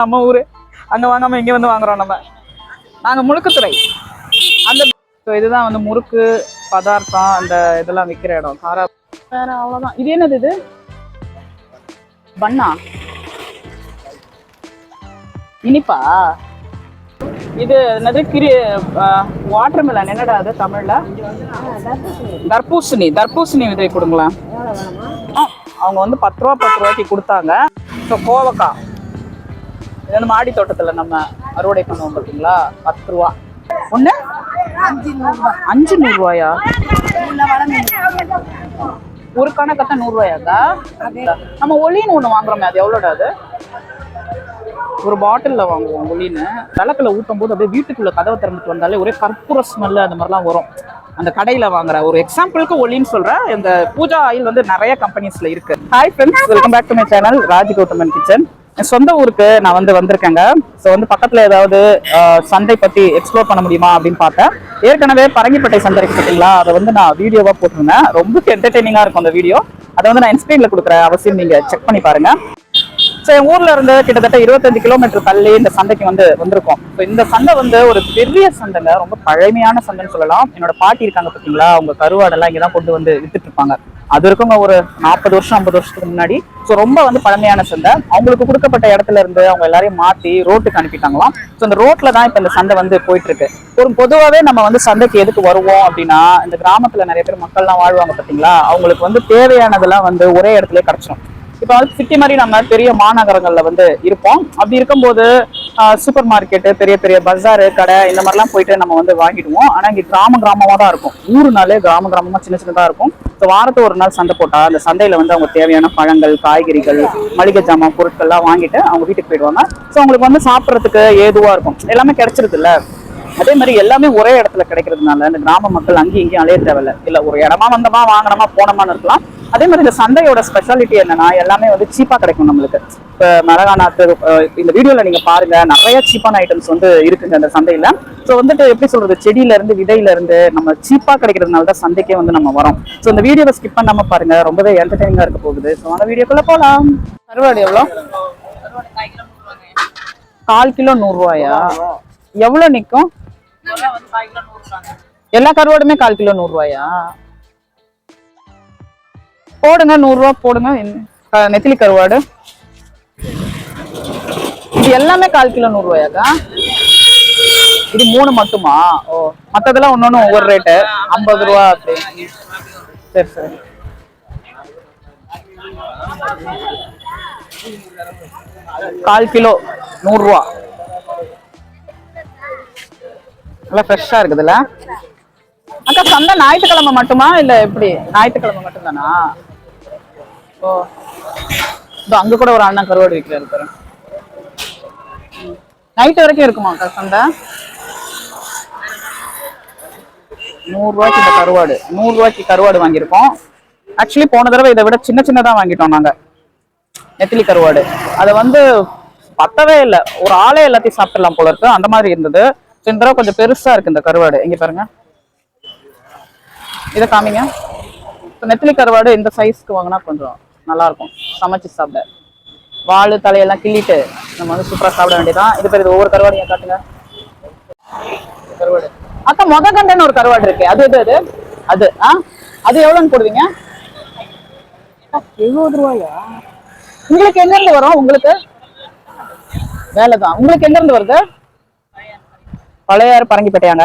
நம்ம ஊரு. அங்க வாங்காமல் இங்க வந்து வாங்குறோம் நம்ம. நாங்க முழுக்குத்துறை. அந்த ஸோ இதுதான் வந்து முறுக்கு பதார்த்தம் அந்த இதெல்லாம் விற்கிற இடம். காரா வேற அவ்வளோதான் இது என்னது இது? பண்ணா? இனிப்பா? இது என்னது? கிரி வாட்டர் மெலன் என்னடா அது தமிழ்ல? தர்பூசணி. தர்பூசணி விதை கொடுங்களேன். அவங்க வந்து பத்து ரூபா பத்து ரூபாய்க்கு கொடுத்தாங்க. ஸோ கோவக்காய். இது வந்து மாடி தோட்டத்துல நம்ம அறுவடை பண்ணுவோம் பார்த்தீங்களா பத்து ரூபா. ஒண்ணு? அஞ்சு நூறு ரூபாயா? ஒரு கணக்கத்தை நூறு ரூபாயாக்கா நம்ம ஒளின்னு ஒண்ணு வாங்குறோமே அது எவ்வளோடா அது? ஒரு பாட்டில்ல வாங்குவோம் ஒளின்னு. விளக்குல ஊத்தும் போது அப்படியே வீட்டுக்குள்ள கதவை திறந்துட்டு வந்தாலே ஒரே கற்பூர ஸ்மெல் அந்த மாதிரிலாம் வரும். அந்த கடையில வாங்குற ஒரு எக்ஸாம்பிளுக்கு ஒளின்னு சொல்றேன் இந்த பூஜா ஆயில் வந்து நிறைய கம்பெனிஸ்ல இருக்கு. Hi friends welcome back to my channel Raj Gauthaman kitchen சொந்த ஊருக்கு நான் வந்து வந்திருக்கேங்க. ஸோ வந்து பக்கத்தில் ஏதாவது சந்தை பற்றி எக்ஸ்ப்ளோர் பண்ண முடியுமா அப்படின்னு பார்த்தேன். ஏற்கனவே பரங்கிப்பட்டை சந்தை இருக்கு பார்த்தீங்களா அதை வந்து நான் வீடியோவாக போட்டிருந்தேன். ரொம்ப என்டர்டெய்னிங்காக இருக்கும் அந்த வீடியோ அதை வந்து நான் இன்ஸ்கிரீன்ல கொடுக்குற அவசியம் நீங்கள் செக் பண்ணி பாருங்க. ஸோ என் ஊர்ல இருந்து கிட்டத்தட்ட இருபத்தஞ்சு கிலோமீட்டர் தள்ளி இந்த சந்தைக்கு வந்து வந்திருக்கோம். ஸோ இந்த சந்தை வந்து ஒரு பெரிய சந்தைங்க. ரொம்ப பழமையான சந்தைன்னு சொல்லலாம். என்னோட பாட்டி இருக்காங்க பார்த்தீங்களா அவங்க கருவாடெல்லாம் இங்கே தான் கொண்டு வந்து வித்துட்டு இருப்பாங்க. அது இருக்கவங்க ஒரு நாற்பது வருஷம் ஐம்பது வருஷத்துக்கு முன்னாடி. ஸோ ரொம்ப வந்து பழமையான சந்தை. அவங்களுக்கு கொடுக்கப்பட்ட இடத்துல இருந்து அவங்க எல்லாரையும் மாற்றி ரோட்டுக்கு அனுப்பிட்டாங்களாம். ஸோ அந்த ரோட்ல தான் இப்போ இந்த சந்தை வந்து போயிட்டு இருக்கு ஒரு பொதுவாகவே நம்ம வந்து சந்தைக்கு எதுக்கு வருவோம் அப்படின்னா இந்த கிராமத்தில் நிறைய பேர் மக்கள்லாம் வாழ்வாங்க பார்த்தீங்களா அவங்களுக்கு வந்து தேவையானதெல்லாம் வந்து ஒரே இடத்துல கிடைச்சிடும் இப்போ வந்து சிட்டி மாதிரி நம்ம பெரிய மாநகரங்கள்ல வந்து இருப்போம். அப்படி இருக்கும்போது சூப்பர் மார்க்கெட்டு பெரிய பெரிய பஜாரு கடை இந்த மாதிரிலாம் போயிட்டு நம்ம வந்து வாங்கிடுவோம். ஆனா இங்க கிராம கிராமமா தான் இருக்கும். ஊருனாலே கிராம கிராமமா சின்ன சின்னதா இருக்கும். ஸோ வாரத்துக்கு ஒரு நாள் சந்தை போட்டா அந்த சந்தையில வந்து அவங்க தேவையான பழங்கள் காய்கறிகள் மளிகை ஜாமான் பொருட்கள்லாம் வாங்கிட்டு அவங்க வீட்டுக்கு போயிடுவாங்க. ஸோ அவங்களுக்கு வந்து சாப்பிட்றதுக்கு ஏதுவா இருக்கும். எல்லாமே கிடைச்சிருது இல்ல அதே மாதிரி எல்லாமே ஒரே இடத்துல கிடைக்கிறதுனால இந்த கிராம மக்கள் அங்கேயும் இங்கேயும் அலைய தேவையில்ல. இல்ல ஒரு இடமா வந்தோமா வாங்கினோமா போனோமான்னு இருக்கலாம். அதே மாதிரி இந்த சந்தையோட ஸ்பெஷாலிட்டி என்னன்னா எல்லாமே வந்து சீப்பா கிடைக்கும் நம்மளுக்கு. இப்போ மிளகாநாத்து இந்த வீடியோல நீங்க பாருங்க நிறைய சீப்பான ஐட்டம்ஸ் வந்து இருக்குங்க அந்த சந்தையில. ஸோ வந்துட்டு எப்படி சொல்றது செடியில இருந்து விதையில இருந்து நம்ம சீப்பா கிடைக்கிறதுனால தான் சந்தைக்கே வந்து நம்ம வரோம். ஸோ இந்த வீடியோவை ஸ்கிப் பண்ணாம பாருங்க ரொம்பவே என்டர்டைனிங்கா இருக்க போகுது. ஸோ அந்த வீடியோக்குள்ள போலாம். கருவாடு எவ்வளோ? கால் கிலோ நூறு ரூபாயா எவ்வளவு நிக்கும்? எல்லா கருவாடுமே கால் கிலோ நூறுரூவாயா போடுங்க நூறுரூவா போடுங்க. நெத்திலி கருவாடு. இது எல்லாமே கால் கிலோ நூறுரூவாயாக்கா இது மூணு மட்டுமா? ஓ மற்றதெல்லாம் ஒன்னொன்னு ஒவ்வொரு ரேட்டு ஐம்பது ரூபா அப்படி. சரி சரி. கால் கிலோ நூறுரூவா நல்லா ஃப்ரெஷ்ஷாக இருக்குதுல்ல? அக்கா சந்தை ஞாயிற்றுக்கிழமை மட்டுமா? இல்ல எப்படி? ஞாயிற்றுக்கிழமை மட்டும்தானா? ஓ. இதோ அங்கே கூட ஒரு அண்ணன் கருவாடு விற்கிறாரு பாரு. நைட்டு வரைக்கும் இருக்குமா அக்கா சந்தை? நூறுரூவாய்க்கு இந்த கருவாடு. நூறு ரூபாய்க்கு கருவாடு வாங்கியிருக்கோம். ஆக்சுவலி போன தடவை இதை விட சின்ன சின்னதா வாங்கிட்டோம் நாங்க. நெத்திலி கருவாடு. அதை வந்து பத்தவே இல்லை. ஒரு ஆளே எல்லாத்தையும் சாப்பிடலாம் போல இருக்கு. அந்த மாதிரி இருந்தது. இந்த தடவை கொஞ்சம் பெருசா இருக்கு இந்த கருவாடு. இங்க பாருங்க. இதை காமிங்க. இப்போ நெத்திலி கருவாடு இந்த சைஸ்க்கு வாங்கினா கொஞ்சம் நல்லா இருக்கும் சமைச்சு சாப்பிட. வாழு தலையெல்லாம் கிள்ளிட்டு நம்ம வந்து சூப்பரா சாப்பிட வேண்டியதான் இது பேர் இது ஒவ்வொரு கருவாடையும் காட்டுங்க. கருவாடு. அக்கா மொத கண்டன்னு ஒரு கருவாடு இருக்கு. அது எது அது? அது ஆ? அது எவ்வளோன்னு போடுவீங்க? எழுபது ரூபாயா? உங்களுக்கு எங்க இருந்து வரும் உங்களுக்கு? வேலைதான். உங்களுக்கு எங்க இருந்து வருது? பழையாறு பரங்கிப்பேட்டையாங்க.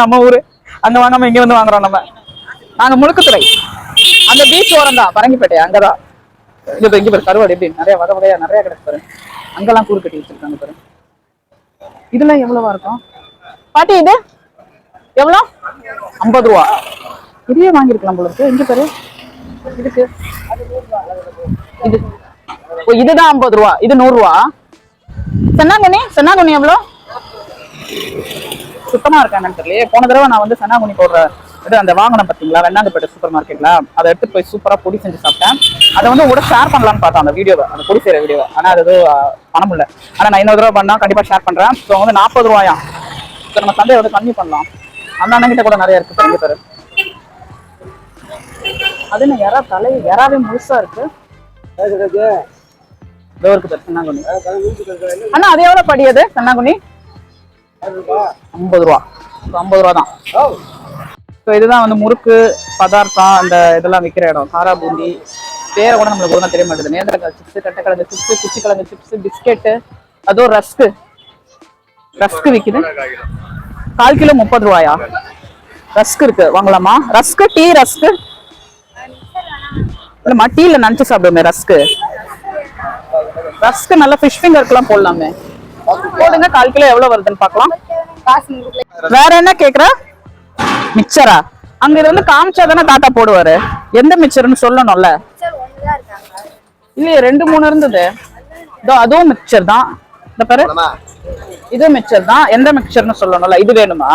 நம்ம ஊரு. அங்க வாங்காம இங்க வந்து வாங்குறோம் நம்ம. நாங்க முழுக்குத்துறை. அந்த பீச் ஓரம் தான் பரங்கிப்பேட்டை. அங்கதான். இங்க பாரு, இங்க பாரு கருவாடு எப்படி நிறைய வகை வகையா நிறைய கிடக்கு பாரு. அங்கெல்லாம் கூறு கட்டி வச்சிருக்காங்க பாரு. இதெல்லாம் எவ்வளவா இருக்கும்? பாட்டி இது? எவ்வளோ? ஐம்பது ரூபா. பெரிய வாங்கியிருக்கலாம் போல இருக்கு. இங்க பாரு. இதுக்கு. இது. ஓ இதுதான் ஐம்பது ரூபா. இது நூறு ரூபா. சென்னாங்கண்ணி சென்னாங்குனி எவ்வளோ? சுத்தமா இருக்கா என்னன்னு தெரியலையே. போன தடவை நான் வந்து சென்னாங்குனி போடுற இது அந்த வாங்கினேன் பார்த்தீங்களா? வெண்ணாங்கப்பேட்டை சூப்பர் மார்க்கெட்ல. அதை எடுத்து போய் சூப்பரா பொடி செஞ்சு சாப்பிட்டேன். அதை வந்து கூட ஷேர் பண்ணலாம்னு பார்த்தேன் அந்த வீடியோவை அந்த பொடி செய்யற வீடியோவை ஆனா அது எதுவும், பண்ண முடியல. ஆனா நான் இன்னொரு தடவை பண்ணா கண்டிப்பா ஷேர் பண்றேன். ஸோ வந்து நாற்பது ரூபாயா? ஸோ நம்ம சந்தையை வந்து கம்மி பண்ணலாம். அந்த அண்ணன் கூட நிறைய இருக்கு பாருங்க பாரு. அது என்ன தலை? எறாவே முழுசா இருக்கு. இதோ இருக்குது தென்னாங்குனி அண்ணா அது எவ்வளவு படி அது தென்னாங்குனி ஐம்பது ரூபா. ஐம்பது ரூபா தான் ஸோ இதுதான் வந்து முறுக்கு பதார்த்தம் அந்த இதெல்லாம் விற்கிற இடம். காரா பூந்தி பேரை கூட நம்மளுக்கு ஒழுங்கா தெரிய மாட்டேது நேந்திரக்காய் சிப்ஸ் கட்டைக்கிழங்கு சிப்ஸ் குச்சிக்கிழங்கு சிப்ஸ் பிஸ்கெட்டு அதோ ரஸ்க்கு ரஸ்க்கு விற்கிது கால் கிலோ முப்பது ரூபாயா? ரஸ்க் இருக்கு. வாங்கலாமா? ரஸ்க்கு டீ ரஸ்க்கு இல்லம்மா டீல நினச்சி சாப்பிடுவோமே ரஸ்க்கு ரஸ்க்கு நல்லா ஃபிஷ் ஃபிங்கருக்குலாம் போடலாமே. போடுங்க. கால் கிலோ எவ்வளவு வருதுன்னு பார்க்கலாம். வேற என்ன கேக்குற? மிக்சரா? அங்க இது வந்து காமிச்சா தானே தாத்தா போடுவாரு. எந்த மிக்சர்னு சொல்லணும்ல? இல்லையே ரெண்டு மூணு இருந்தது. இதோ அதுவும் மிக்சர் தான். இந்த பாரு. இதுவும் மிக்சர் தான். எந்த மிக்சர்னு சொல்லணும்ல? இது வேணுமா?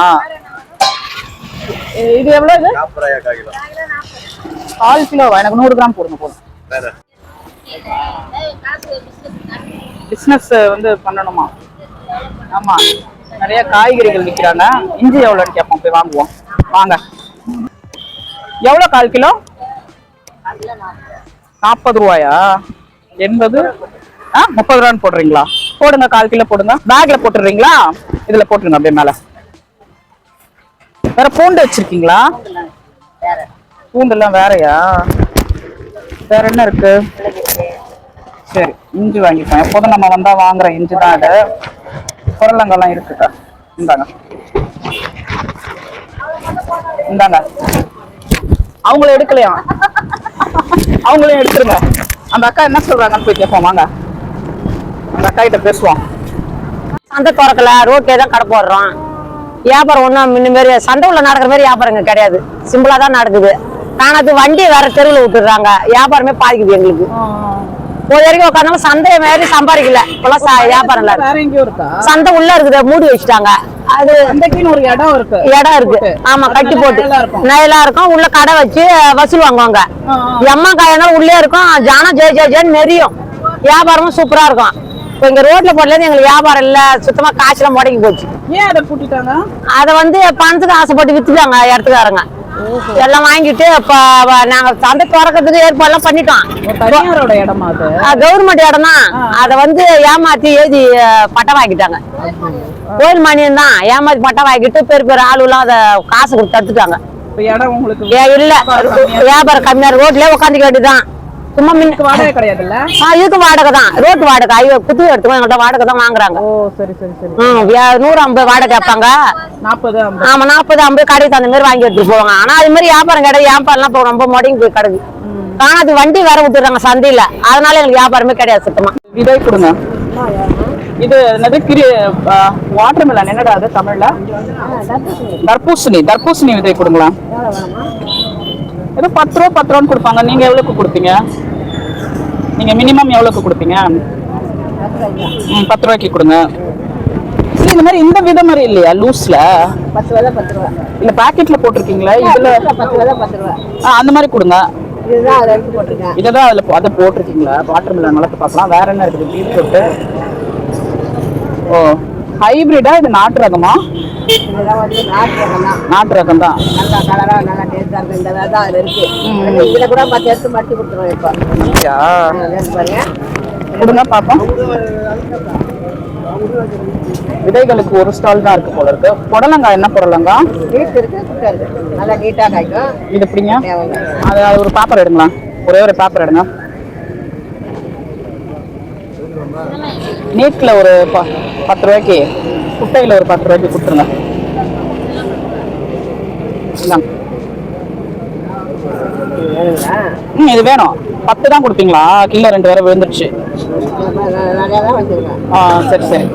இது எவ்வளவு இது? கால் கிலோவா எனக்கு நூறு கிராம் போடுங்க போதும். பிசினஸ் வந்து பண்ணணுமா? ஆமா. நிறைய காய்கறிகள் விற்கிறாங்க இஞ்சி எவ்வளோன்னு கேட்போம். போய் வாங்குவோம். வாங்க. எவ்வளோ கால் கிலோ? நாற்பது ரூபாயா? எண்பது? ஆ முப்பது ரூபான்னு போடுறீங்களா? போடுங்க கால் கிலோ போடுங்க. பேக்ல போட்டுடுறீங்களா? இதுல போட்டுருங்க அப்படியே மேல. வேற பூண்டு வச்சிருக்கீங்களா? பூண்டு வேறையா? வேறயா வேற என்ன இருக்கு? சரி இஞ்சி வாங்கிப்பேன் எப்போதும் நம்ம வந்தா வாங்குற இஞ்சி தான் அது. புரளங்கெல்லாம் இருக்குக்கா இந்தாங்க. இந்தாங்க. அவங்கள எடுக்கலையா? அவங்களையும் எடுத்துருங்க. அந்த அக்கா என்ன சொல்றாங்கன்னு போய் கேட்போம். வாங்க. அந்த அக்கா கிட்ட பேசுவோம். சந்தை திறக்கல. ரோட்லயே தான் கடை போடுறோம். வியாபாரம் ஒன்றும் முன்ன மாரி சந்தை உள்ள நடக்கிற மாதிரி வியாபாரம் இங்க கிடையாது சிம்பிளா தான் நடக்குது. காணது வண்டி வேற தெருவில் விட்டுடுறாங்க. வியாபாரமே பாதிக்குது எங்களுக்கு. ஒரு வரைக்கும் உட்காந்தாலும் சந்தை மாதிரி சம்பாதிக்கல. இப்பெல்லாம் வியாபாரம் இல்ல. சந்தை உள்ள இருக்குது மூடி வச்சுட்டாங்க. அது ஒரு இடம் இருக்கு. இடம் இருக்கு. ஆமா கட்டி போட்டு. நயலா இருக்கும். உள்ள கடை வச்சு வசூல் வாங்குவாங்க. எம்மா காயனா உள்ளே இருக்கும். ஜானம் ஜெய ஜெய ஜெயன்னு நெறியும் வியாபாரமும் சூப்பரா இருக்கும். இப்போ இங்க ரோட்ல போடல எங்களுக்கு வியாபாரம் இல்ல. சுத்தமா காய்ச்சலாம் முடங்கி போச்சு. ஏன் அதை கூட்டிட்டாங்க? அத வந்து பணத்துக்கு ஆசைப்பட்டு வித்துட்டாங்க இடத்துக்காரங்க. எல்லாம் வாங்கிட்டு இப்ப வ- நாங்க சந்தை திறக்கிறதுக்கு ஏற்பாடுலாம் பண்ணிட்டோம். ஒரு தனியாரோட இடமா அது? கவர்மெண்ட் இடம் தான் அத வந்து ஏமாத்தி அஹ், பட்டம் வாங்கிட்டாங்க. கோயில் மணியம் தான் ஏமாத்தி பட்டம் வாங்கிட்டு பெரிய பெரிய ஆளுலாம் அதை காசு கொடுத்து தடுத்துட்டாங்க. இல்ல. வியாபாரம் கம்மியா. ரோட்லயே உட்காந்துக்க வேண்டியதுதான். சும்மா மின்னுக்கு வாடகை கிடையாதுல்ல? ஆ, இதுக்கு வாடகை தான். ரோட்டு வாடகை. ஐயோ புது எடுத்துக்கோ எங்கள்கிட்ட வாடகை தான் வாங்குறாங்க. ஓ சரி சரி சரி. ம் வியா- நூறு ஐம்பது வாடகை கேட்பாங்க. நாற்பது ஐம்பது. ஆமா நாற்பது ஐம்பது கடைக்கு தகுந்த மாதிரி வாங்கி எடுத்துட்டு போவாங்க. ஆனா அது மாதிரி வியாபாரம் கிடையாது. வியாபாரம்லாம் இப்போ ரொம்ப முடங்கி போய் கிடக்கு. ஆனா அது வண்டி வேற விட்டுறாங்க சந்தையில. அதனால எங்களுக்கு வியாபாரமே கிடையாது சுத்தமா. விதை கொடுங்க. இது என்னது? கிரி வாட்டர் மெலன் என்னடா அது தமிழ்ல? தர்பூசணி. தர்பூசணி விதை கொடுங்களா ஏதோ பத்து ரூபா பத்து ரூபான்னு கொடுப்பாங்க. நீங்க எவ்வளவுக்கு கொடுப்பீங்க? நீங்க மினிமம் எவ்வளவுக்கு கொடுப்பீங்க? ம் பத்து ரூபாய்க்கு கொடுங்க. சரி இந்த மாதிரி இந்த விதை மாதிரி இல்லையா? லூஸ்ல? பத்து ரூபா பத்து ரூபா. இல்ல பாக்கெட்ல போட்டிருக்கீங்களா? இதுல பத்து ரூபா பத்து ரூபா. ஆ, அந்த மாதிரி கொடுங்க. இதுதான் அதை எடுத்து போட்டிருக்கேன். இததான் அதுல அதை போட்டிருக்கீங்களா? வாட்டர் மெலன் வளர்த்து பார்க்கலாம். வேற என்ன இருக்குது? பீட்ரூட் ஓ ஹைபிரிடா இது நாட்டு ரகமா? நாட்டு ரகம் தான் நல்லா கலரா நல்லா டேஸ்டா இருக்கு. இந்த விதை தான் இருக்கு. இதுல கூட பத்து எடுத்து மட்டி கொடுத்துருவோம் இப்போ. பாருங்க. கொடுங்க பாப்போம் விதைகளுக்கு ஒரு ஸ்டால் தான் இருக்கு போல இருக்கு. புடலங்காய் என்ன புடலங்காய் நீட் இருக்கு நல்லா நீட்டா காய்க்கும். இது எப்படிங்க? அது ஒரு பேப்பர் எடுங்களா? ஒரே ஒரு பேப்பர் எடுங்க. நீட்ல ஒரு பத்து ரூபாய்க்கு. குட்டையில ஒரு பத்து ரூபாய்க்கு கொடுத்துருங்க. ம் இது வேணும். பத்து தான் கொடுப்பீங்களா? கீழே ரெண்டு வேற விழுந்துருச்சு. ஆ சரி சரி.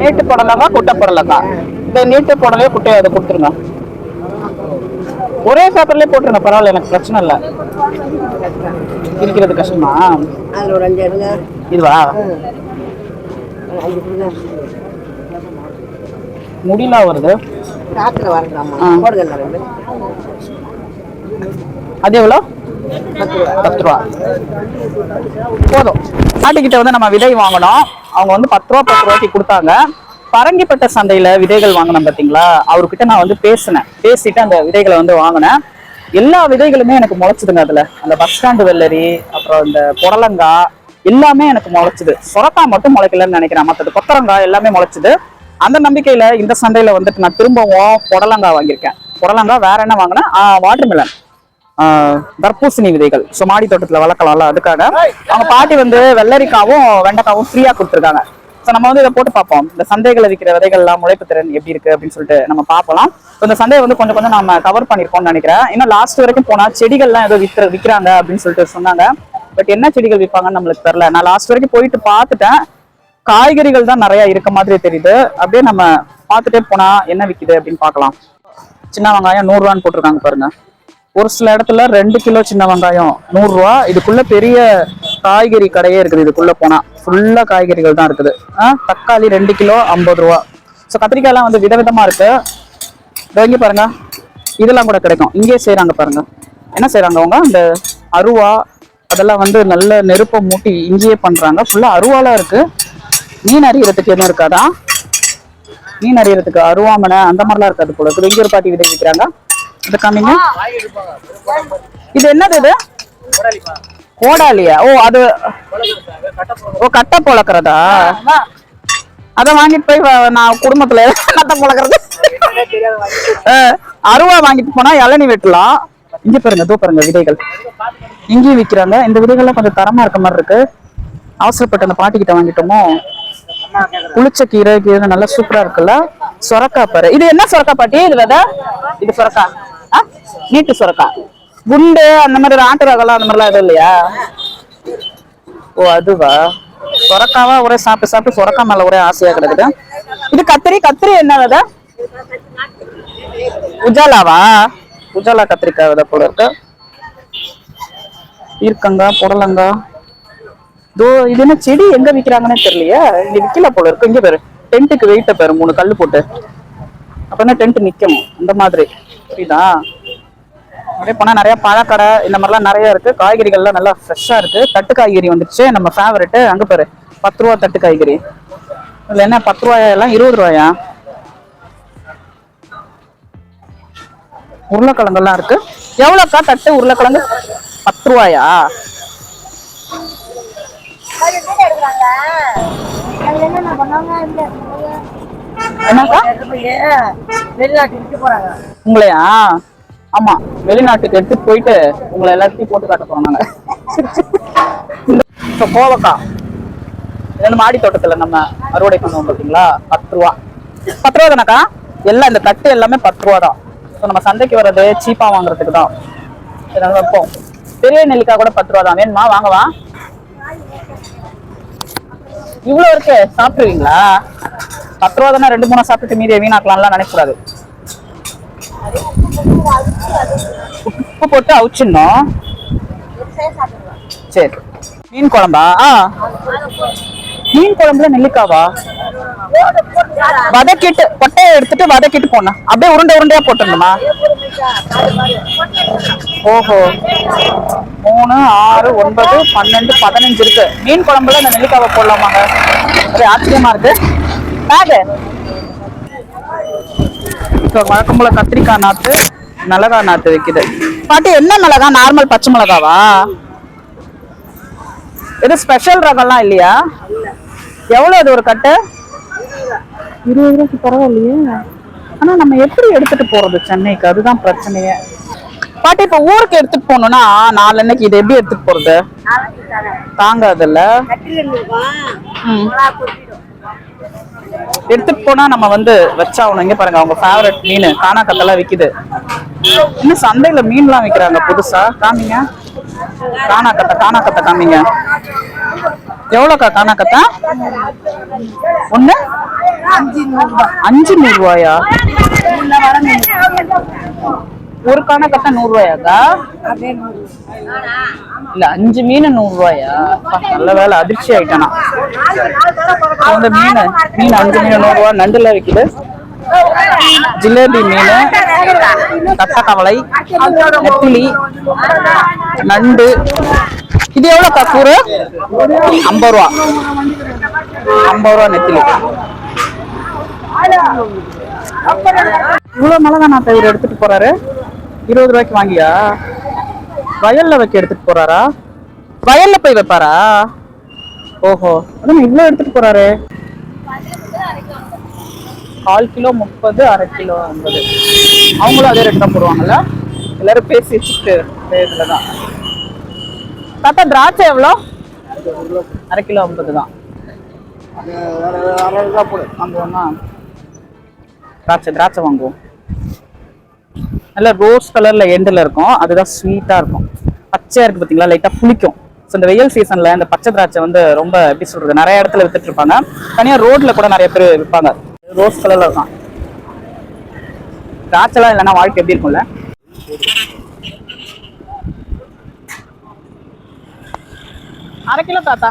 நீட்டு புடலங்கா குட்டை புடலங்கா இந்த நீட்டு புடலையோ குட்டையோ அதை கொடுத்துருங்க. ஒரே பேப்பர்லயே போட்டுருங்க பரவாயில்ல எனக்கு பிரச்சனை இல்லை. இருக்கிறது கஷ்டமா இதுவா? முடியலாம் வருது அது எவ்வளோ? பத்து ரூபா. போதும். பாட்டிக்கிட்ட வந்து நம்ம விதை வாங்கினோம் அவங்க வந்து பத்து ரூபா பத்து ரூபாய்க்கு கொடுத்தாங்க. பரங்கிப்பட்ட சந்தையில விதைகள் வாங்கினோம் பாத்தீங்களா? அவர்கிட்ட நான் வந்து பேசினேன். பேசிட்டு அந்த விதைகளை வந்து வாங்கினேன். எல்லா விதைகளுமே எனக்கு முளைச்சதுங்க அதுல. அந்த பஸ் ஸ்டாண்டு வெள்ளரி அப்புறம் இந்த புடலங்காய் எல்லாமே எனக்கு முளைச்சுது. சொரக்காய் மட்டும் முளைக்கலன்னு நினைக்கிறேன். மற்றது கொத்தரங்காய் எல்லாமே முளைச்சுது. அந்த நம்பிக்கையில இந்த சந்தையில வந்துட்டு நான் திரும்பவும் புடலங்காய் வாங்கியிருக்கேன். புடலங்காய் வேற என்ன வாங்கினேன்? வாட்டர் மிலன் தர்பூசணி விதைகள். ஸோ மாடி தோட்டத்துல வளர்க்கலாம்ல அதுக்காக அவங்க பாட்டி வந்து வெள்ளரிக்காவும் வெண்டைக்காவும் ஃப்ரீயா கொடுத்துருக்காங்க. ஸோ நம்ம வந்து இதை போட்டு பார்ப்போம். இந்த சந்தைகளை விற்கிற விதைகள்லாம் முளைப்பு திறன் எப்படி இருக்கு அப்படின்னு சொல்லிட்டு நம்ம பார்க்கலாம் இந்த சந்தையை வந்து கொஞ்சம் கொஞ்சம் நம்ம கவர் பண்ணிருக்கோம்னு நினைக்கிறேன். இன்னும் லாஸ்ட் வரைக்கும் போனால் செடிகள்லாம் ஏதோ விற்கிற விற்கிறாங்க அப்படின்னு சொல்லிட்டு சொன்னாங்க. பட் என்ன செடிகள் விற்பாங்கன்னு நம்மளுக்கு தெரியல. நான் லாஸ்ட் வரைக்கும் போயிட்டு பார்த்துட்டேன். காய்கறிகள் தான் நிறைய இருக்க மாதிரி தெரியுது. அப்படியே நம்ம பார்த்துட்டே போனா என்ன விக்குது அப்படின்னு பார்க்கலாம். சின்ன வெங்காயம் நூறுரூவான்னு போட்டிருக்காங்க பாருங்க. ஒரு சில இடத்துல ரெண்டு கிலோ சின்ன வெங்காயம் நூறுரூவா இதுக்குள்ள பெரிய காய்கறி கடையே இருக்குது இதுக்குள்ள போனா. ஃபுல்லா காய்கறிகள் தான் இருக்குது. ஆ, தக்காளி ரெண்டு கிலோ ஐம்பது ரூபா. ஸோ கத்திரிக்காய்லாம் வந்து விதவிதமா இருக்கு. இதோ பாருங்க. இதெல்லாம் கூட கிடைக்கும். இங்கே செய்கிறாங்க பாருங்க. என்ன செய்கிறாங்க அவங்க? அந்த அருவா அதெல்லாம் வந்து நல்ல நெருப்பை மூட்டி இங்கேயே பண்றாங்க. ஃபுல்லா அருவாலாம் இருக்கு. மீன் அறியறதுக்கு எதுவும் இருக்காதா? மீன் அறியறதுக்கு அருவாமனை அந்த மாதிரிலாம் இருக்காது போல இருக்குது. இங்க ஒரு பாட்டி விதை விற்கிறாங்க இது காமிங்க. இது என்னது இது? கோடாலியா? ஓ அது ஓ கட்டை பொழக்கிறதா அதை வாங்கிட்டு போய் நான் குடும்பத்துல கட்டை பொழக்கிறது அருவா வாங்கிட்டு போனா இளநி வெட்டலாம். இங்க பாருங்க தோ பாருங்க விதைகள். இங்கேயும் விக்கிறாங்க. இந்த விதைகள்லாம் கொஞ்சம் தரமா இருக்க மாதிரி இருக்கு. அவசரப்பட்டு அந்த பாட்டி கிட்ட வாங்கிட்டோமோ? புளிச்ச கீரை கீரை நல்லா சூப்பரா இருக்குல்ல? சொரக்கா பாரு. இது என்ன சொரக்கா பாட்டி? இது விதை? இது சொரக்கா ஆ? நீட்டு சொரக்கா குண்டு அந்த மாதிரி ஆட்டு ரகம்லாம் அந்த மாதிரிலாம் எதுவும் இல்லையா? ஓ அதுவா? சொரக்காவா? ஒரே சாப்பிட்டு சாப்பிட்டு சொரக்கா மேல ஒரே ஆசையா கிடக்குது. இது கத்திரி கத்திரி என்ன விதை? உஜாலாவா? உஜாலா கத்திரிக்காய் விதை போல இருக்கு. ஈர்க்கங்காய் புடலங்கா. தோ இது என்ன செடி எங்க விக்கிறாங்கன்னு தெரியலையே? இங்க விக்கல போல இருக்கு. இங்க பாரு. டென்ட்டுக்கு வெயிட்ட பாரு. மூணு கல் போட்டு. அப்பதான் டென்ட் நிக்கும்? அந்த மாதிரி. புரியுதா? அப்படியே போனா நிறைய பழக்கடை இந்த மாதிரிலாம் நிறைய இருக்கு. காய்கறிகள்லாம் நல்லா ஃப்ரெஷ்ஷா இருக்கு. தட்டு காய்கறி வந்துருச்சு. நம்ம ஃபேவரெட்டு அங்க பாரு. பத்து ரூபா தட்டு காய்கறி. இதுல என்ன பத்து ரூபாயா? எல்லாம் இருபது ரூபாயா? உருளைக்கிழங்கெல்லாம் இருக்கு. எவ்வளோக்கா தட்டு? உருளைக்கிழங்கு பத்து ரூபாயா? உங்களையா? ஆமா வெளிநாட்டுக்கு எடுத்துட்டு போயிட்டு உங்களை எல்லாத்தையும் போட்டு காட்ட போறோம் நாங்க. கோவக்காய் இது வந்து மாடி தோட்டத்துல நம்ம அறுவடை பண்ணுவோம் பாத்தீங்களா? பத்து ரூபா. பத்து ரூபா தானக்கா? எல்லாம் இந்த தட்டு எல்லாமே பத்து ரூபா தான். ஸோ நம்ம சந்தைக்கு வர்றது சீப்பா வாங்குறதுக்கு தான். வைப்போம். பெரிய நெல்லிக்காய் கூட பத்து ரூபா தான். வேணுமா? வாங்கவா? இவ்வளோ இருக்கு? சாப்பிடுவீங்களா? பத்து ரூபா தானே ரெண்டு மூணு சாப்பிட்டுட்டு மீதியை வீணாக்கலாம்லாம் நினைக்கூடாது உப்பு போட்டு அவிச்சிடணும். சரி. மீன் குழம்பா? ஆ. மீன் குழம்புல நெல்லிக்காவா? வதக்கிட்டு கொட்டையை எடுத்துட்டு வதக்கிட்டு போனேன் அப்படியே உருண்டை உருண்டையா போட்டுருணுமா ஓஹோ. மூணு ஆறு ஒன்பது பன்னெண்டு பதினஞ்சு இருக்கு. மீன் குழம்புல இந்த நெல்லிக்காவை போடலாமாங்க? ஒரு ஆச்சரியமா இருக்கு. பேகு. இப்போ வழக்கம் போல கத்திரிக்காய் நாத்து மிளகாய் நாத்து வைக்குது. பாட்டி என்ன மிளகா? நார்மல் பச்சை மிளகாவா? எதுவும் ஸ்பெஷல் ரகம்லாம் இல்லையா? எவ்வளவு இது ஒரு கட்டு? இருபது ரூபாய்க்கு பரவாயில்லையே. ஆனா நம்ம எப்படி எடுத்துட்டு போறது சென்னைக்கு? அதுதான் பிரச்சனையே. பாட்டி இப்ப ஊருக்கு எடுத்துட்டு போகணும்னா நாலன்னைக்கு இது எப்படி எடுத்துட்டு போறது? தாங்காதுல்ல. எடுத்துட்டு போனா நம்ம வந்து வச்சாகணும். இங்க பாருங்க அவங்க ஃபேவரட் மீன். காணாக்கத்தெல்லாம் விக்குது. இன்னும் சந்தையில மீன்லாம் விக்கிறாங்க புதுசா? காமிங்க. காணாக்கத்தை காணாக்கத்தை காமிங்க. எவ்வளோக்கா காணாக்கத்தா ஒண்ணு? அஞ்சு நூறுரூவாயா ஒரு காணாக்கத்தா நூறுரூவாயாக்கா இல்ல அஞ்சு மீன் நூறுரூவாயா நல்ல வேலை அதிர்ச்சி ஆயிட்டானா. அந்த மீன் மீன் அஞ்சு மீன் நூறுரூவா நண்டுல விற்கிது ஜிலேபி மீன் தட்டக்கவலை நெத்திலி நண்டு. இது எவ்வளோ கக்கூறு ஐம்பது ரூபா. ஐம்பது ரூபா நெத்திலி. இவ்வளவு மிளகா நான் தவிர எடுத்துட்டு போறாரு. இருபது ரூபாய்க்கு வாங்கியா? வயல்ல வைக்க எடுத்துட்டு போறாரா? வயல்ல போய் வைப்பாரா? ஓஹோ. அதான் இவ்வளோ எடுத்துட்டு போறாரு. கால் கிலோ முப்பது அரை கிலோ ஐம்பது. அவங்களும் அதே ரேட் தான் போடுவாங்கல்ல? எல்லாரும் பேசி வச்சுட்டு இதில் தான். தாத்தா திராட்சை எவ்வளோ? அரை கிலோ ஐம்பது தான். வாங்குவோம்னா திராட்சை திராட்சை வாங்குவோம். நல்ல ரோஸ் கலர்ல எண்டில் இருக்கும். அதுதான் ஸ்வீட்டா இருக்கும். பச்சையா இருக்கு பார்த்தீங்களா லைட்டா புளிக்கும். ஸோ இந்த வெயில் சீசன்ல இந்த பச்சை திராட்சை வந்து ரொம்ப எப்படி சொல்றது நிறைய இடத்துல வித்துட்டு இருப்பாங்க. ரோட்டில் ரோட்ல கூட நிறைய பேர் விற்பாங்க ரோஸ் கலர்ல இருக்கும் திராட்சைலாம் இல்லைன்னா வாழ்க்கை எப்படி இருக்கும்ல? அரை கிலோ தாத்தா.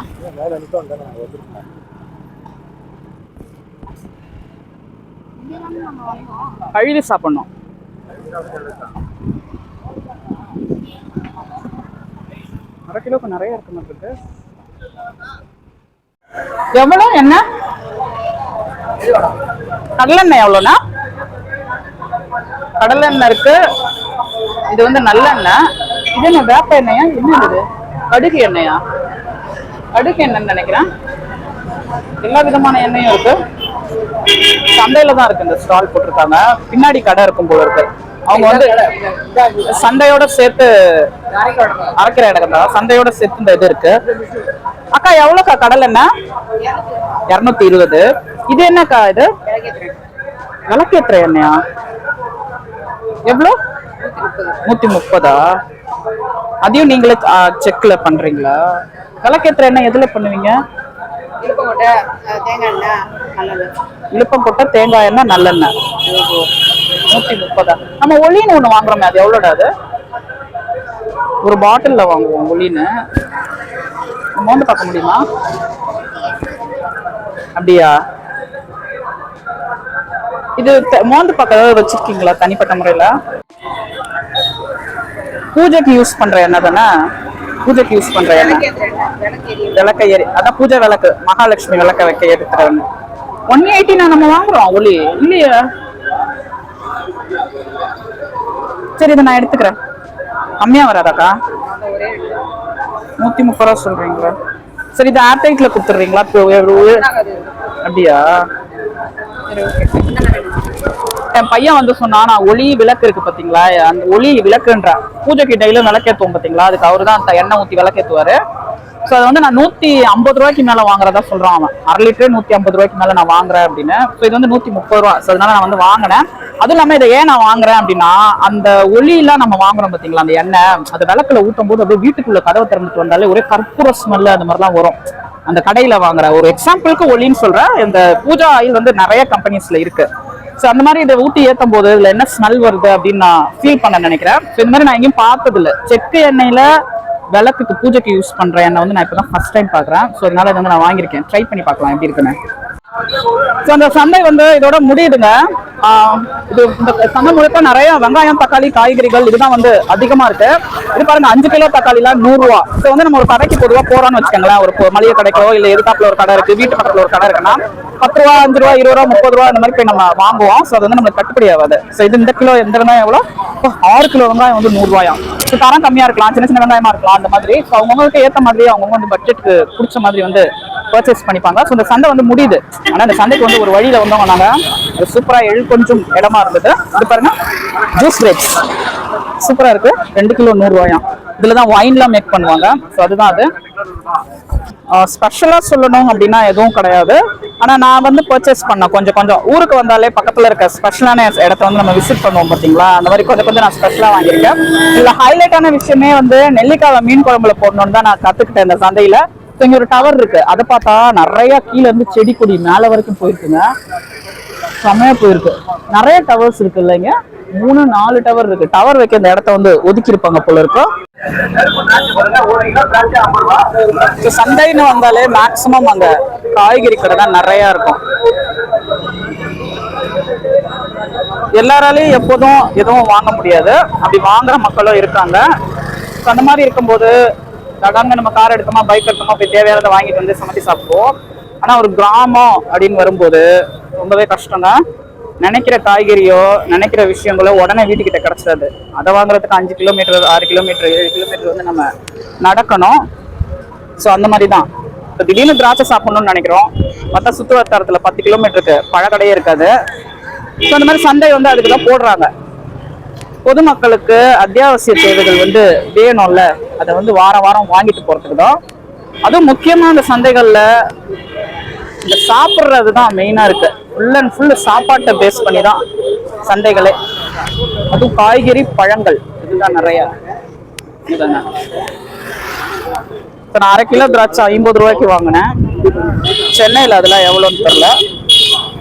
கழுவி சாப்பிடணும். அரை கிலோக்கு நிறைய இருக்கு நமக்கு எவ்வளோ என்ன? கடலெண்ணெய் எவ்வளோண்ணா கடலெண்ணெய் இருக்கு. இது வந்து நல்லெண்ணெய். இது என்ன வேப்ப எண்ணெயா? என்ன இது? கடுகு எண்ணெயா? கடுகு எண்ணெய்னு நினைக்கிறேன். எல்லா விதமான எண்ணெயும் இருக்கு. சந்தையில தான் இருக்கு இந்த ஸ்டால் போட்டிருக்காங்க. பின்னாடி கடை இருக்கும் போல இருக்கு. அவங்க வந்து சந்தையோட சேர்த்து அரைக்கிற இடம். சந்தையோட சேர்த்து இந்த இது இருக்கு. அக்கா எவ்வளோக்கா கடல் என்ன இரநூத்தி இருபது. இது என்னக்கா இது? விளக்கேத்துற எண்ணெயா? எவ்வளோ? நூத்தி முப்பதா? அதையும் நீங்களே செக்ல பண்றீங்களா? விளக்கேத்துற எண்ணெய் எதுல பண்ணுவீங்க? இழுப்பங்கொட்டை தேங்காய் எண்ணெய் நல்லது இழுப்பம் போட்ட தேங்காய் எண்ணெய் நல்லெண்ணெய். நூத்தி முப்பதா? நம்ம ஒளின்னு ஒண்ணு வாங்குறோமே அது எவ்வளோடா அது? ஒரு பாட்டில்ல வாங்குவோம் ஒளின்னு. மோந்து பார்க்க முடியுமா? அப்படியா? இது மோந்து பார்க்க ஏதாவது வச்சிருக்கீங்களா தனிப்பட்ட முறையில? பூஜைக்கு யூஸ் பண்ற எண்ணெய் தானே? பூஜைக்கு யூஸ் பண்ற எண்ணெய். விளக்கு எரி அதான் பூஜை விளக்கு மகாலட்சுமி விளக்க வைக்க எடுத்துறேன்னு ஒன் எயிட்டி நான் நம்ம வாங்குறோம் ஒளி இல்லையா? சரி இதை நான் எடுத்துக்கிறேன். கம்மியா வராதாக்கா? நூத்தி முப்பது ரூபா சொல்றீங்களா? சரி இது ஏர்டைட்ல கொடுத்துட்றீங்களா? இப்போ அப்படியா? என் பையன் வந்து சொன்னா நான் ஒளி விளக்கு இருக்கு பாத்தீங்களா? அந்த ஒளி விளக்குன்ற. பூஜைக்கு டெய்லியும் விளக்கேத்துவோம் பாத்தீங்களா? அதுக்கு அவரு தான் அந்த எண்ணெய் ஊத்தி விளக்கேத்துவாரு. ஸோ அதை வந்து நான் நூற்றி ஐம்பது ரூபாய்க்கு மேலே வாங்குறதா சொல்கிறான் அவன். அரை லிட்டர் நூற்றி ஐம்பது ரூபாய்க்கு மேலே நான் வாங்குறேன் அப்படின்னு. ஸோ இது வந்து நூற்றி முப்பது ரூபா. ஸோ அதனால நான் வந்து வாங்கினேன். அதுவும் இல்லாமல் இதை ஏன் நான் வாங்குறேன் அப்படின்னா அந்த ஒளியெல்லாம் நம்ம வாங்குறோம் பார்த்தீங்களா அந்த எண்ணெய் அந்த விளக்குல ஊற்றும் போது அப்படியே வீட்டுக்குள்ளே கதவை திறந்துட்டு வந்தாலே ஒரே கற்பூர ஸ்மெல்லு அந்த மாதிரிலாம் வரும். அந்த கடையில் வாங்குற ஒரு எக்ஸாம்பிளுக்கு ஒளின்னு சொல்கிறேன் இந்த பூஜா ஆயில் வந்து நிறைய கம்பெனிஸில் இருக்குது ஸோ அந்த மாதிரி இதை ஊட்டி ஏற்றும் போது இதில் என்ன ஸ்மெல் வருது அப்படின்னு நான் ஃபீல் பண்ண நினைக்கிறேன். ஸோ இந்த மாதிரி நான் எங்கேயும் பார்த்ததில்ல. செக்கு எண்ணெயில் விளக்குக்கு பூஜைக்கு யூஸ் பண்ணுற எண்ணெய் வந்து நான் இப்போ தான் ஃபர்ஸ்ட் டைம் பார்க்குறேன். ஸோ அதனால் இதை வந்து நான் வாங்கியிருக்கேன். ட்ரை பண்ணி பார்க்கலாம் எப்படி இருக்குன்னு. ஸோ அந்த சந்தை வந்து இதோட முடியுதுங்க. இது இந்த சந்தை முழுக்க நிறைய வெங்காயம் தக்காளி காய்கறிகள் இதுதான் வந்து அதிகமாக இருக்கு. இது பாருங்க அஞ்சு கிலோ தக்காளிலாம் நூறுரூவா. ஸோ வந்து நம்ம ஒரு கடைக்கு பொதுவாக போறோம்னு வச்சுக்கோங்களேன். ஒரு மளிகை கடைக்கோ இல்லை எதிர்த்தாப்புல ஒரு கடை இருக்கு வீட்டு பக்கத்தில் ஒரு கடை இருக்குன்னா பத்து ரூபா அஞ்சு ரூபா இருபது ரூபா முப்பது ரூபா இந்த மாதிரி போய் நம்ம வாங்குவோம். ஸோ அது வந்து நம்மளுக்கு கட்டுப்படி ஆகாது. ஸோ இது இந்த கிலோ எந்த வெங்காயம் எவ்வளோ? இப்போ ஆறு கிலோ வெங்காயம் வந்து நூறுரூவாயாம். ஸோ தரம் கம்மியாக இருக்கலாம் சின்ன சின்ன வெங்காயமாக இருக்கலாம் அந்த மாதிரி. ஸோ அவங்கவுங்களுக்கு ஏற்ற மாதிரி அவங்கவுங்க வந்து பட்ஜெட்டுக்கு பிடிச்ச மாதிரி வந்து பர்ச்சேஸ் பண்ணிப்பாங்க. ஸோ இந்த சந்தை வந்து முடியுது. ஆனால் இந்த சந்தைக்கு வந்து ஒரு வழியில் வந்தவங்க நாங்கள் சூப்பராக எழு கொஞ்சம் இடமா இருந்தது. இது பாருங்க ஜூஸ் கிரேப்ஸ் சூப்பராக இருக்கு. ரெண்டு கிலோ நூறு இதில் தான் ஒயின்லாம் மேக் பண்ணுவாங்க. ஸோ அதுதான் அது. ஸ்பெஷலாக சொல்லணும் அப்படின்னா எதுவும் கிடையாது. ஆனால் நான் வந்து பர்ச்சேஸ் பண்ணேன். கொஞ்சம் கொஞ்சம். ஊருக்கு வந்தாலே பக்கத்தில் இருக்க ஸ்பெஷலான இடத்த வந்து நம்ம விசிட் பண்ணுவோம் பார்த்தீங்களா? அந்த மாதிரி கொஞ்சம் கொஞ்சம் நான் ஸ்பெஷலாக வாங்கியிருக்கேன். இல்லை ஹைலைட்டான விஷயமே வந்து நெல்லிக்காவை மீன் குழம்புல போடணும்னு தான் நான் கற்றுக்கிட்டேன் இந்த சந்தையில். இப்போ இங்கே ஒரு டவர் இருக்கு. அதை பார்த்தா நிறைய கீழே இருந்து செடி கொடி மேல வரைக்கும் போயிருக்குங்க. செம்மையாக போயிருக்கு. நிறைய டவர்ஸ் இருக்கு இல்லைங்க மூணு நாலு டவர் இருக்கு. டவர் வைக்க இந்த இடத்த வந்து ஒதுக்கி இருப்பாங்க போல இருக்கும் சந்தைன்னு வந்தாலே மேக்சிமம் அந்த காய்கறி கடை தான் நிறைய இருக்கும். எல்லாராலையும் எப்போதும் எதுவும் வாங்க முடியாது. அப்படி வாங்குற மக்களும் இருக்காங்க. அந்த மாதிரி இருக்கும்போது தடாங்க நம்ம கார் எடுத்தோமா பைக் எடுத்தோமா போய் தேவையானதை வாங்கிட்டு வந்து சமைச்சு சாப்பிடுவோம். ஆனா ஒரு கிராமம் அப்படின்னு வரும்போது ரொம்பவே கஷ்டம் தான் நினைக்கிற காய்கறியோ நினைக்கிற விஷயங்களோ உடனே வீட்டுக்கிட்ட கிடச்சிடாது. அதை வாங்குறதுக்கு அஞ்சு கிலோமீட்டர் ஆறு கிலோமீட்டர் ஏழு கிலோமீட்டர் வந்து நம்ம நடக்கணும். ஸோ அந்த மாதிரி தான் இப்போ திடீர்னு திராட்சை சாப்பிடணும்னு நினைக்கிறோம். மற்ற சுற்று வட்டாரத்தில் பத்து கிலோமீட்டருக்கு பழக்கடையே இருக்காது. ஸோ அந்த மாதிரி சந்தை வந்து அதுக்கு தான் போடுறாங்க. பொதுமக்களுக்கு அத்தியாவசிய தேவைகள் வந்து வேணும்ல அதை வந்து வாரம் வாரம் வாங்கிட்டு போறதுக்கு தான். அதுவும் முக்கியமா அந்த சந்தைகள்ல இந்த சாப்பிட்றது தான் மெயினா இருக்கு. ஃபுல் அண்ட் ஃபுல் சாப்பாட்டை பேஸ் பண்ணி தான் சந்தைகளே. அதுவும் காய்கறி பழங்கள் இதுதான் நிறைய. இதுதாங்க. இப்போ நான் அரை கிலோ திராட்சை ஐம்பது ரூபாய்க்கு வாங்கினேன். சென்னையில் அதெல்லாம் எவ்வளோன்னு தெரில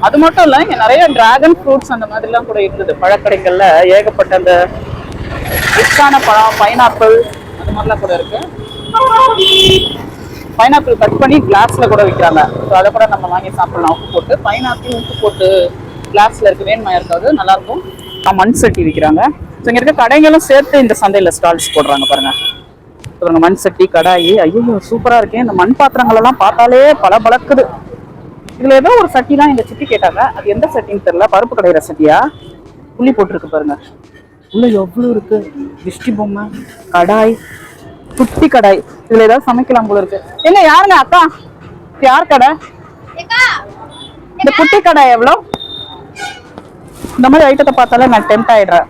அது மட்டும் இல்லை இங்கே நிறைய டிராகன் ஃப்ரூட்ஸ் அந்த மாதிரிலாம் கூட இருந்தது. பழக்கடைகளில் ஏகப்பட்ட அந்த ரிச்சான பழம் பைனாப்பிள் அந்த மாதிரிலாம் கூட இருக்கு. பைனாப்பிள் கட் பண்ணி கிளாஸ்ல கூட விற்கிறாங்க ஸோ அதை கூட நம்ம வாங்கி சாப்பிடலாம். உப்பு போட்டு பைனாப்பிள் உப்பு போட்டு கிளாஸ்ல இருக்கு. வேணுமா இருக்காது நல்லா இருக்கும். மண் சட்டி விற்கிறாங்க ஸோ இங்க இருக்க கடைகளும் சேர்த்து இந்த சந்தையில ஸ்டால்ஸ் போடுறாங்க பாருங்க. பாருங்க மண் சட்டி கடாயி. ஐயோ சூப்பரா இருக்கேன் இந்த மண் பாத்திரங்கள் எல்லாம் பார்த்தாலே பல பழக்குது இதுல ஏதோ ஒரு சட்டி தான் எங்க சித்தி கேட்டாங்க. அது எந்த சட்டின்னு தெரியல. பருப்பு கடையிற சட்டியா? புள்ளி போட்டிருக்கு பாருங்க. உள்ள எவ்வளவு இருக்கு? திஷ்டி பொம்மை கடாய். குட்டி கடாய். இதுல ஏதாவது சமைக்கலாம் போல இருக்கு. எங்க யாருங்க அக்கா? யார் கடை? இந்த குட்டி கடாய் எவ்வளோ இந்த மாதிரி ஐட்டத்தை பார்த்தாலே நான் டெம்ட் ஆயிடுறேன்.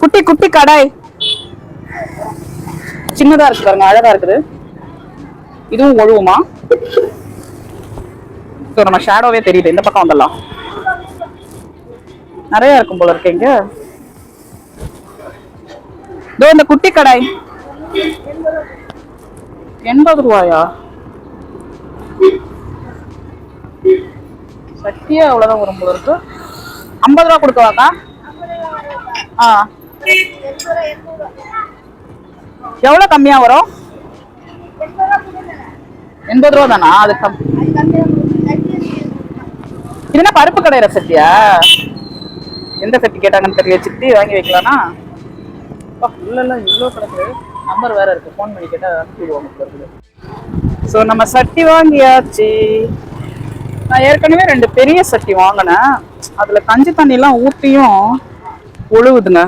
குட்டி குட்டி கடாய் சின்னதா இருக்கு பாருங்க அழகா இருக்குது. இதுவும் ஒழுவுமா? ஸோ நம்ம ஷேடோவே தெரியுது. இந்த பக்கம் வந்துடலாம் நிறைய இருக்கும் போல இருக்கு இங்க. இதோ இந்த குட்டி கடாய். எண்பது ரூபாயா? சட்டியா அவ்வளவுதான் வரும் போல இருக்கு. ஐம்பது ரூபா கொடுக்கவாக்கா ஆ. எவ்வளவு கம்மியா வரும்? எண்பது ரூபா தானா? அது கம்மி என்ன பருப்பு கடையிற சட்டியா? எந்த சட்டி கேட்டாங்கன்னு தெரியல சித்தி வாங்கி வைக்கலாம்னா? அப்பா, உள்ளெல்லாம் இவ்வளோ கிடக்கு நம்பர் வேற இருக்கு. ஃபோன் பண்ணி கேட்டா அனுப்பிடுவாங்க ஸோ நம்ம சட்டி வாங்கியாச்சு. நான் ஏற்கனவே ரெண்டு பெரிய சட்டி வாங்கினேன். அதுல கஞ்சி தண்ணிலாம் ஊற்றியும் ஒழுகுதுங்க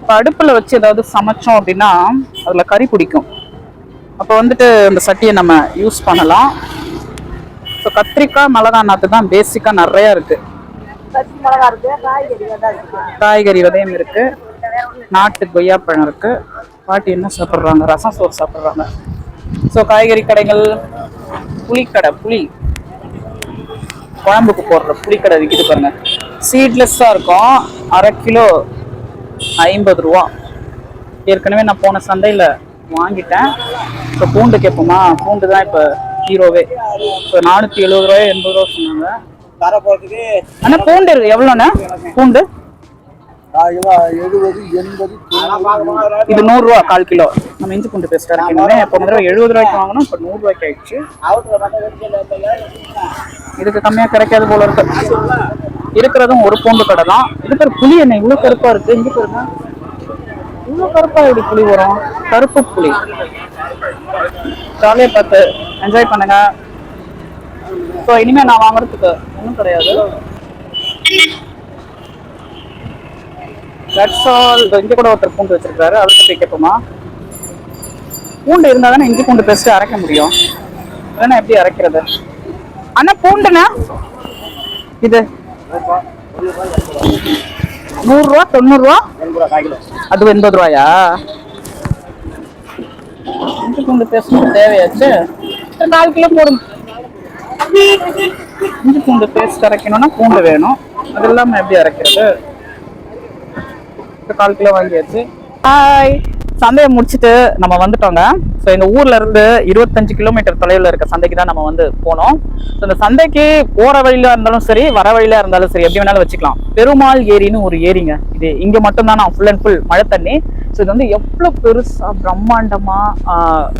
இப்போ அடுப்பில் வச்சு ஏதாவது சமைச்சோம் அப்படின்னா அதில் கறி பிடிக்கும். அப்போ வந்துட்டு அந்த சட்டியை நம்ம யூஸ் பண்ணலாம். ஸோ கத்திரிக்காய் மிளகா நாத்து தான் பேசிக்காக நிறைய இருக்கு. காய்கறி விதையம் இருக்கு. நாட்டு கொய்யாப்பழம் இருக்கு. பாட்டி என்ன சாப்பிட்றாங்க? ரசம் சோறு சாப்பிட்றாங்க. ஸோ காய்கறி கடைகள் புளிக்கடை புளி. குழம்புக்கு போடுற புளிக்கடை விற்கிது பாருங்க. சீட்லெஸ்ஸாக இருக்கும். அரை கிலோ ஐம்பது ரூபா. ஏற்கனவே நான் போன சந்தையில் வாங்கிட்டேன். இப்போ பூண்டு கேட்போமா? பூண்டு தான் இப்போ ஹீரோவே இப்போ நானூற்றி எழுபது ரூபாய் எண்பது ரூபா சொன்னாங்க. அண்ணா பூண்டு இருக்கு. எவ்வளோண்ணே? பூண்டு? இது நூறு ரூபா கால் கிலோ. நம்ம இஞ்சி பூண்டு பேஸ்ட் அரைக்கணுமே இப்போ முதல்ல எழுபது ரூபாய்க்கு வாங்கணும். இப்போ நூறு ரூபாய்க்கு ஆயிடுச்சு. இதுக்கு கம்மியா கிடைக்காது போல இருக்கு. இருக்கிறதும் ஒரு பூண்டு கடை தான். பேர் புளி என்ன இவ்வளவு கருப்பா இருக்கு. இங்க பாருங்க இன்னும் கருப்பா எப்படி புளி வரும்? கருப்பு புளி. ஜாலியா பார்த்து என்ஜாய் பண்ணுங்க. ஸோ இனிமே நான் வாங்குறதுக்கு ஒன்றும் கிடையாது. தட்ஸ் ஆல் இங்க கூட ஒருத்தர் பூண்டு வச்சிருக்காரு. அவர்கிட்ட போய் கேட்போமா? பூண்டு இருந்தால் தானே இஞ்சி பூண்டு பெஸ்ட்டு அரைக்க முடியும். இல்லைன்னா எப்படி அரைக்கிறது? அண்ணா பூண்டுண்ணா? இது. நூறுரூவா தொண்ணூறுரூவா? அது எண்பது ரூபாயா? இஞ்சி பூண்டு பேஸ்ட் தேவையாச்சு நாலு கிலோ போடுங்க. இஞ்சி பூண்டு பேஸ்ட் அரைக்கணும்னா பூண்டு வேணும். அது இல்லாமல் எப்படி அரைக்கிறது? கால் கிலோ வாங்கியாச்சு. ஹாய் சந்தையை முடிச்சுட்டு நம்ம வந்துட்டோங்க. ஸோ எங்கள் ஊரில் இருந்து இருபத்தஞ்சு கிலோமீட்டர் தொலைவில் இருக்க சந்தைக்கு தான் நம்ம வந்து போனோம். ஸோ இந்த சந்தைக்கு போகிற வழியில இருந்தாலும் சரி வர வழியில இருந்தாலும் சரி எப்படி வேணாலும் வச்சுக்கலாம். பெருமாள் ஏரின்னு ஒரு ஏரிங்க. இது இங்கே மட்டும்தான்? நான் ஃபுல் அண்ட் ஃபுல் மழை தண்ணி. ஸோ இது வந்து எவ்வளோ பெருசாக பிரம்மாண்டமாக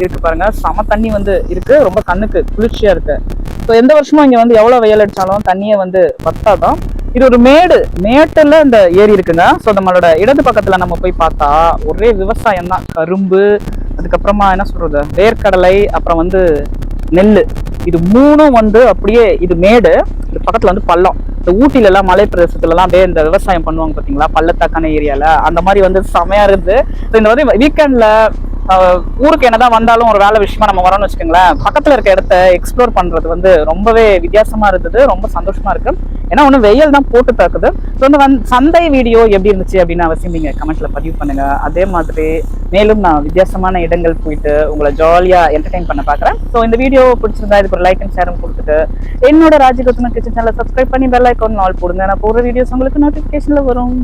இருக்குது இருக்கு பாருங்க. சம தண்ணி வந்து இருக்குது ரொம்ப கண்ணுக்கு குளிர்ச்சியாக இருக்குது ஸோ எந்த வருஷமும் இங்கே வந்து எவ்வளோ வெயில் அடித்தாலும் தண்ணியை வந்து வத்தாதான் இது ஒரு மேடு. மேட்டில் இந்த ஏரி இருக்குங்க. ஸோ நம்மளோட இடது பக்கத்தில் நம்ம போய் பார்த்தா ஒரே விவசாயம் தான். கரும்பு அதுக்கப்புறமா என்ன சொல்கிறது வேர்க்கடலை அப்புறம் வந்து நெல் இது மூணும் வந்து அப்படியே இது மேடு. இது பக்கத்தில் வந்து பள்ளம். இந்த ஊட்டிலலாம் மலைப்பிரதேசத்துலலாம் மலை அப்படியே இந்த விவசாயம் பண்ணுவாங்க பார்த்தீங்களா பள்ளத்தாக்கான ஏரியாவில் அந்த மாதிரி வந்து செமையாக இருந்து So இந்த வந்து வீக்கெண்டில் ஊருக்கு என்னதான் வந்தாலும் ஒரு வேலை விஷயமா நம்ம வரோம்னு வச்சுக்கோங்களேன் பக்கத்துல இருக்க இடத்த எக்ஸ்ப்ளோர் பண்றது வந்து ரொம்பவே வித்தியாசமா இருந்தது ரொம்ப சந்தோஷமா இருக்கு. ஏன்னா ஒண்ணு வெயில் தான் போட்டு தாக்குது. ஸோ வந்து வந்து சந்தை வீடியோ எப்படி இருந்துச்சு அப்படின்னு அவசியம் நீங்க கமெண்ட்ல பதிவு பண்ணுங்க. அதே மாதிரி மேலும் நான் வித்தியாசமான இடங்கள் போயிட்டு உங்களை ஜாலியா என்டர்டைன் பண்ண பாக்குறேன். ஸோ இந்த வீடியோ பிடிச்சிருந்தா இதுக்கு ஒரு லைக் அண்ட் ஷேரும் கொடுத்துட்டு என்னோட ராஜகோத்தன கிச்சன் சேனலை சப்ஸ்கிரைப் பண்ணி பெல் ஐக்கான் ஆல் போடுங்க. நான் போடுற வீடியோஸ் உங்களுக்கு நோட்டிஃபிகேஷனில் வரும்.